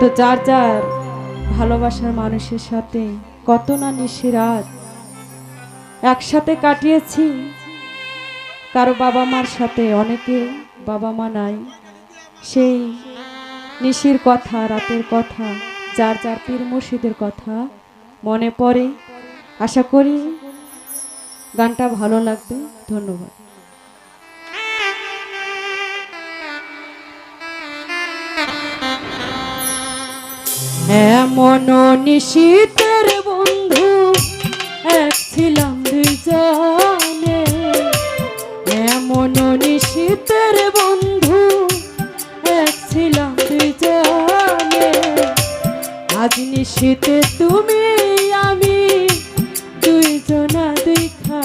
তো যার যার ভালোবাসার মানুষের সাথে কত না নিশি রাত। একসাথে কাটিয়েছি, কারও বাবা মার সাথে অনেকে বাবা মা নাই। সেই নিশির কথা, রাতের কথা, যার যার পীর মুর্শিদের কথা মনে পড়ে। আশা করি গানটা ভালো লাগবে। ধন্যবাদ। এমন নিশীতের বন্ধু, এক ছিলাম দুইজনে। এমন নিশীতের বন্ধু, এক ছিলাম দুইজনে। আজ নিশীতে তুমি, আমি দুইজনা দেখা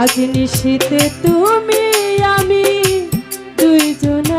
আজ নিশীতে তুমি, আমি দুইজনা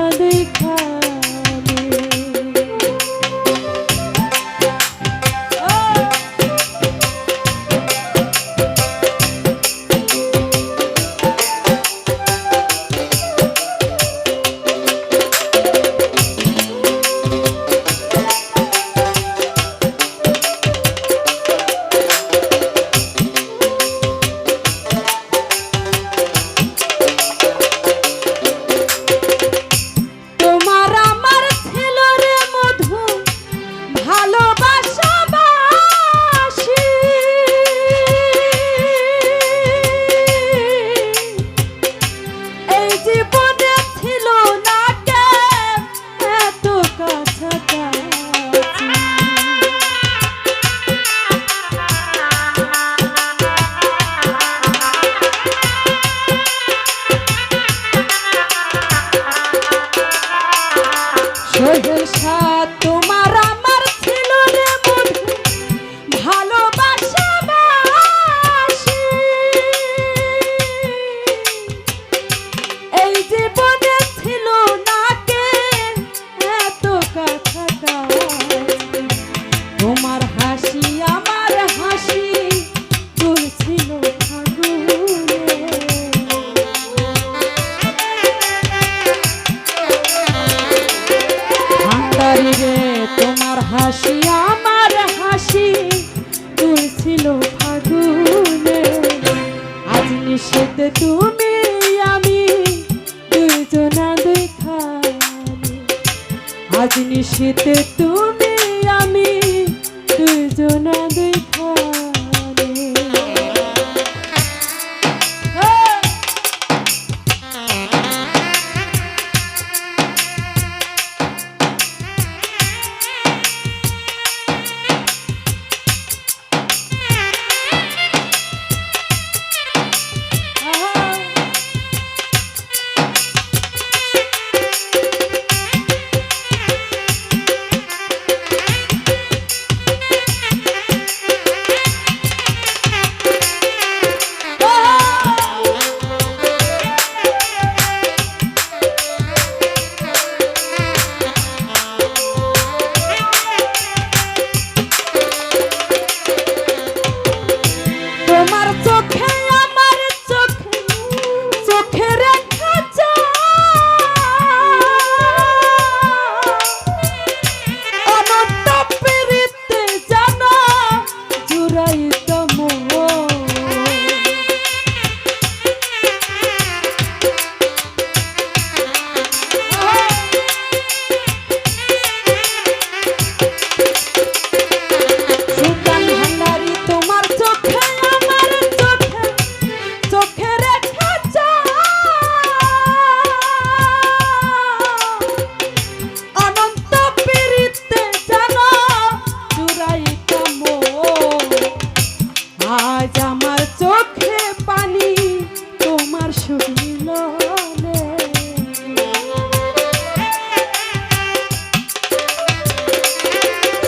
আমার হাসি তুলছিল আজ নিষেধ তুমি আমি দুজনা দেখানি আজ নিষেধ তুমি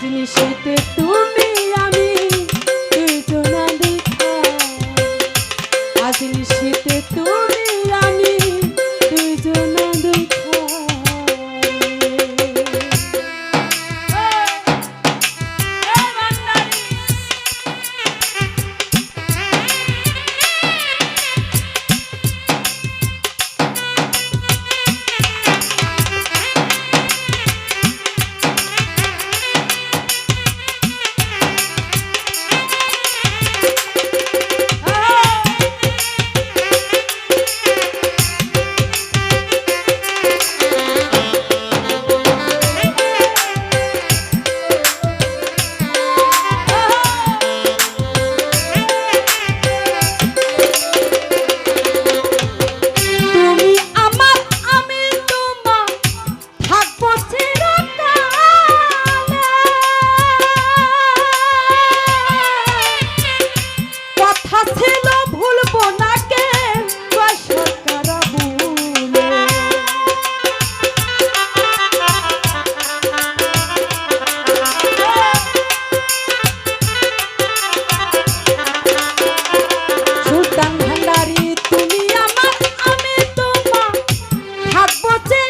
জিনিসেতে তুমি আমি দুজনা দেখা আজ নিশিতে তুমি take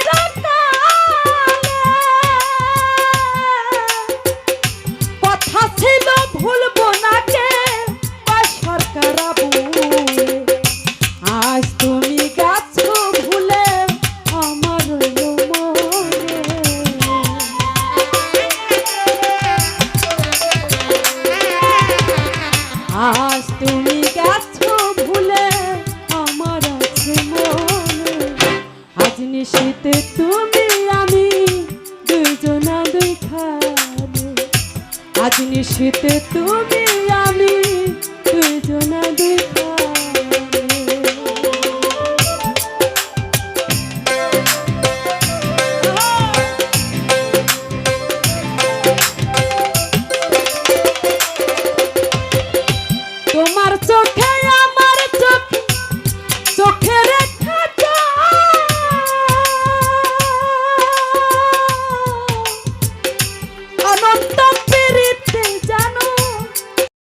আজ নিশীতে তুমি আমি দুজনা দেখা